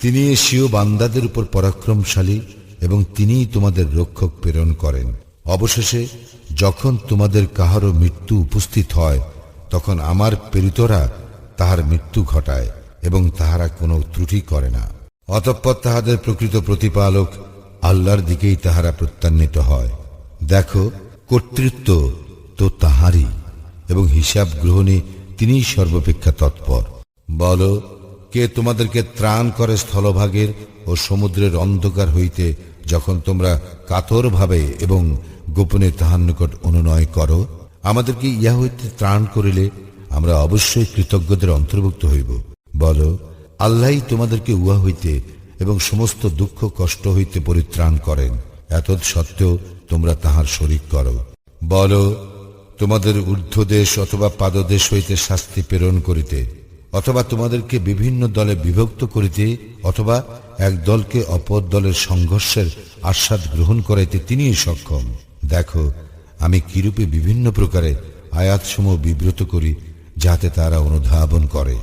তিনি এশীয় বান্দাদের উপর পরাক্রমশালী এবং তিনিই তোমাদের রক্ষক প্রেরণ করেন। অবশেষে, যখন তোমাদের কাহারও মৃত্যু উপস্থিত হয়, তখন আমার প্রেরিতরা তাহার মৃত্যু ঘটায় এবং তাহারা কোনো ত্রুটি করে না। অতঃপর তাহাদের প্রকৃত প্রতিপালক আল্লাহর দিকেই তাহারা প্রত্যান্বিত হয়। দেখো, কর্তৃত্ব তো তাহারই এবং হিসাব গ্রহণে তিনিই সর্বাপেক্ষা তৎপর। বলো কে তোমাদেরকে ত্রাণ করে স্থলভাগের ও সমুদ্রের অন্ধকার হইতে যখন তোমরা কাতরভাবে এবং গোপনে তাহার নিকট অনুনয় করো? আমাদেরকে ইহা হইতে ত্রাণ করিলে আমরা অবশ্যই কৃতজ্ঞদের অন্তর্ভুক্ত হইব। বল, আল্লাহই তোমাদেরকে উহা হইতে এবং সমস্ত দুঃখ কষ্ট হইতে পরিত্রাণ করেন। এত সত্ত্বেও তোমরা তাহার শরিক করো। বল, তোমাদের ঊর্ধ্বদেশ অথবা পাদদেশ হইতে শাস্তি প্রেরণ করিতে অথবা তোমাদেরকে বিভিন্ন দলে বিভক্ত করিতে অথবা এক দলকে অপর দলের সংঘর্ষের আস্বাদ গ্রহণ করাইতে তিনিই সক্ষম। দেখো, আমি কিরূপে বিভিন্ন প্রকারে আয়াতসমূহ বিব্রত করি যাতে তারা অনুধাবন করে।